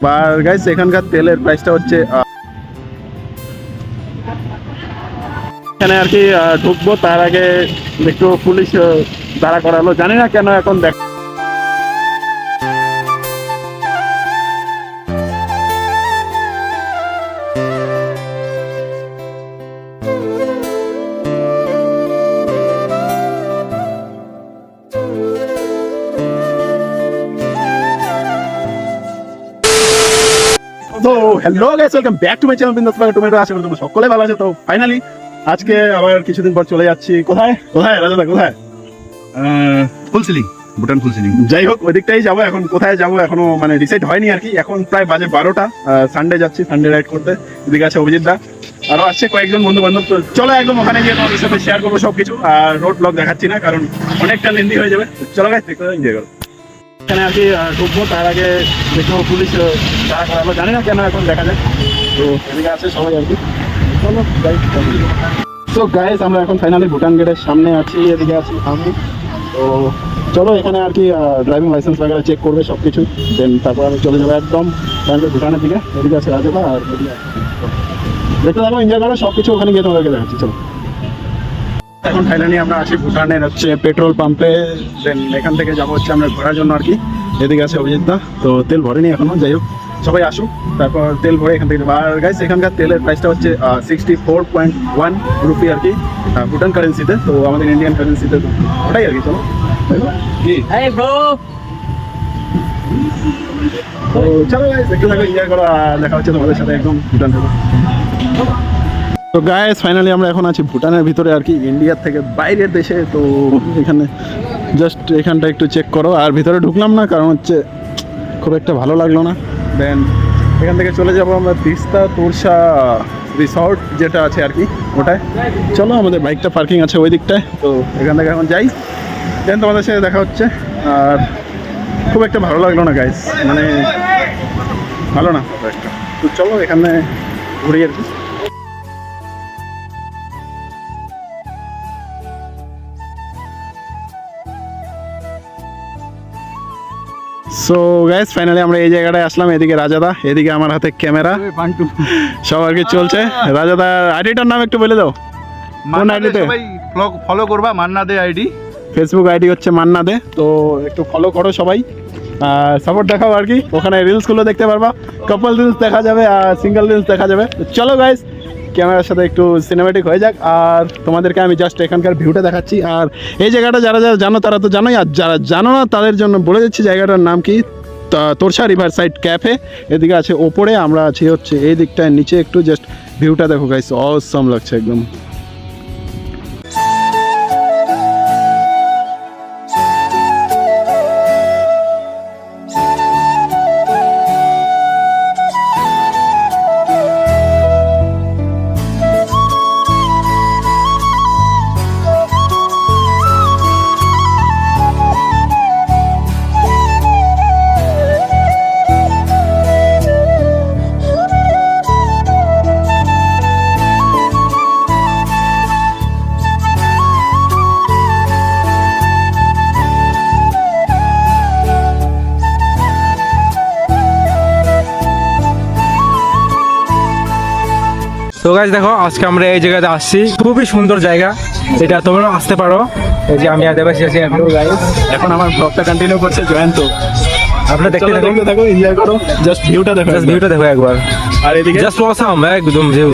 আর guys এখানকার তেলের প্রাইসটা হচ্ছে এখানে আর কি ঢুকবো, তার আগে একটু পুলিশ দাঁড়া করালো। জানি না কেন এখন দেখ তো hello guys welcome back to my channel Bindaas bug tomato আশা করি তোমরা সকলে ভালো আছো। তো ফাইনালি আজকে আবার কিছুদিন পর চলে যাচ্ছি। কোথায়? কোথায় রাজাদা কোথায়? ফুলসিলিং ভুটান ফুলসিলিং যাই হোক ওই দিকটাই যাব। এখন কোথায় যাব? এখনও মানে ডিসাইড হয়নি আর কি। এখন প্রায় বাজে বারোটা। সানডে যাচ্ছি সানডে রাইড করতে। এদিকে আছে অভিজিৎ দা। আরও আসছে কয়েকজন বন্ধু বান্ধব তো চলো একদম ওখানে গিয়ে তোমাদের সাথে শেয়ার করব সবকিছু। আর রোড ব্লগ দেখাচ্ছি না কারণ অনেকটা লেন্দি হয়ে যাবে। চলো গাইস দেখতে এনজয় করো। এখানে কি ঢুকবো, তার আগে দেখব পুলিশ দাঁড়া করালো জানি না কেন এখন দেখা যায় তো এদিকে আছে সবাই আর কি। চলো তো গাইস আমরা এখন ফাইনালি ভুটান গেটের সামনে আছি, এদিকে আছি আমি। তো চলো, এখানে আর কি ড্রাইভিং লাইসেন্স বাগেরা চেক করবে সব কিছু দেন তারপর আমি চলে যাব একদম তারপরে ভুটানের দিকে। এদিকে আছে রাজবা আর দেখতে থাকো এনজয় করো সব কিছু ওখানে গিয়ে তোমাদেরকে দেখাচ্ছি, চলো। এখন ফাইনালি আমরা আছি ভুটানের হচ্ছে পেট্রোল পাম্পে দেন এখান থেকে যাব হচ্ছে আমরা ঘোরার জন্য আর কি। এদিকে আছে অভিজিৎ দা তো তেল ভরেনি এখনও যাই হোক সবাই আসুক তারপর তেল ভরে এখান থেকে আর গাইস এখানকার তেলের প্রাইসটা হচ্ছে sixty four point one rupee আর কি ভুটান কারেন্সিতে তো আমাদের ইন্ডিয়ান কারেন্সিতে ওটাই আর কি চলো। তো চলো গাইস একটু থাকো এনজয় করো দেখা হচ্ছে তোমাদের সাথে একদম ভুটান থেকে। তো গাইস ফাইনালি আমরা এখন আছি ভুটানের ভিতরে আর কি, ইন্ডিয়ার থেকে বাইরের দেশে। তো এখানে জাস্ট এখানটা একটু চেক করো। আর ভিতরে ঢুকলাম না, কারণ হচ্ছে খুব একটা ভালো লাগল না। দেন এখান থেকে চলে যাব আমরা তিস্তা তোরসা রিসর্ট যেটা আছে আর কি, ওটায়। চলো, আমাদের বাইকটা পার্কিং আছে ওই দিকটায় তো এখান থেকে এখন যাই। দেন তোমাদের সাথে দেখা হচ্ছে। আর খুব একটা ভালো লাগল না গাইস মানে ভালো না তো চলো, এখানে ঘুরি আর কি। সো গাইস ফাইনালি আমরা এই জায়গাটায় আসলাম এদিকে রাজাদা এদিকে আমার হাতে ক্যামেরা। সব আর কি চলছে। রাজাদা আইডিটার নাম একটু বলে দাও। কোন আইডিতে ফলো করবা Manna Dey ID Facebook ID হচ্ছে মান্না দে। তো একটু ফলো করো সবাই। আর সাপোর্ট দেখাও আর কি। ওখানে রিলসগুলো দেখতে পারবা। কাপল রিলস দেখা যাবে আর সিঙ্গেল রিলস দেখা যাবে। চলো গাইস ক্যামেরার সাথে একটু সিনেমেটিক হয়ে যাক। আর তোমাদেরকে আমি জাস্ট এখানকার ভিউটা দেখাচ্ছি। আর এই জায়গাটা যারা যারা জানো, তারা তো জানোই। আর যারা জানো না, তাদের জন্য বলে দিচ্ছি জায়গাটার নাম কি? তোরসা রিভার সাইড ক্যাফে এদিকে আছে ওপরে, আমরা আছি হচ্ছে এই দিকটায়। নিচে একটু জাস্ট ভিউটা দেখো গাইস অসম লাগছে একদম। তো গাইজ দেখো আজকে আমরা এই জায়গাতে আসছি। খুবই সুন্দর জায়গা। এটা তোমরা আসতে পারো। এই যে আমি আর দেবাশী আছি এখন এখন আমার ব্লগটা কন্টিনিউ করছে জয়ন্ত। আপনারা দেখতে থাকুন। থাকো এনজয় করো। জাস্ট ভিউটা দেখো জাস্ট ভিউটা দেখো একবার। আর এদিকে? জাস্ট অসাম একদম ভিউ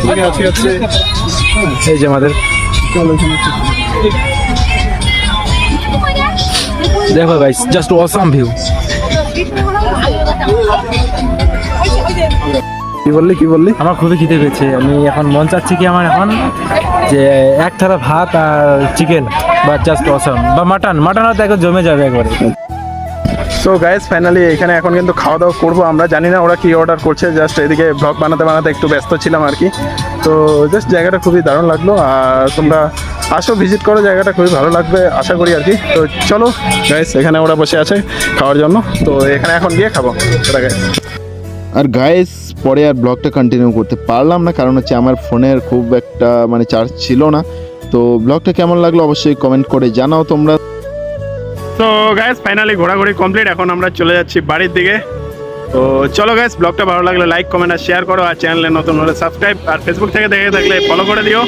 এই যে আমাদের। দেখো গাইজ জাস্ট অসাম ভিউ কি বললি কি বললি? আমার খুবই খিদে পেয়েছে। আমি এখন মন চাচ্ছি কি আমার এখন যে এক থালা ভাত আর চিকেন বা জাস্ট অসাম বা মাটন মাটন হয়তো এখন জমে যাবে একবারে। সো গাইস ফাইনালি এখানে এখন কিন্তু খাওয়া দাওয়া করব আমরা। জানি না ওরা কি অর্ডার করছে জাস্ট এদিকে ব্লগ বানাতে বানাতে একটু ব্যস্ত ছিলাম আর কি। তো জাস্ট জায়গাটা খুবই দারুণ লাগল আর তোমরা আসো ভিজিট করো জায়গাটা খুবই ভালো লাগবে আশা করি আর কি। তো চলো গাইস এখানে ওরা বসে আছে খাওয়ার জন্য। তো এখানে এখন গিয়ে খাব। guys। আর গায়েস পরে আর ব্লগটা কন্টিনিউ করতে পারলাম না, কারণ হচ্ছে আমার ফোনের খুব একটা মানে চার্জ ছিল না। তো ব্লগটা কেমন লাগল অবশ্যই কমেন্ট করে জানাও তোমরা। তো গায়েস ফাইনালি ঘোরাঘুরি কমপ্লিট এখন আমরা চলে যাচ্ছি বাড়ির দিকে। তো চলো গাইস ব্লগটা ভালো লাগলে লাইক কমেন্ট আর শেয়ার করো আর চ্যানেলে নতুন হলে সাবস্ক্রাইব আর ফেসবুক থেকে দেখে থাকলে ফলো করে দিও।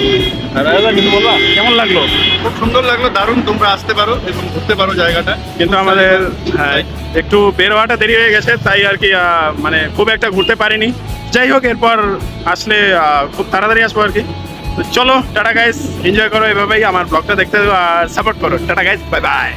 আর দাদা কিছু বলবা কেমন লাগল? খুব সুন্দর লাগল দারুণ তোমরা আসতে পারো এবং ঘুরতে পারো জায়গাটা। কিন্তু আমাদের হ্যাঁ, একটু বের হওয়াটা দেরি হয়ে গেছে তাই আর কি মানে খুব একটা ঘুরতে পারিনি। যাই হোক এরপর আসলে খুব তাড়াতাড়ি আসব আর কি। তো চলো টাটা গাইস এনজয় করো এভাবেই আমার ব্লগটা দেখতে আর সাপোর্ট করো। Tata guys bye bye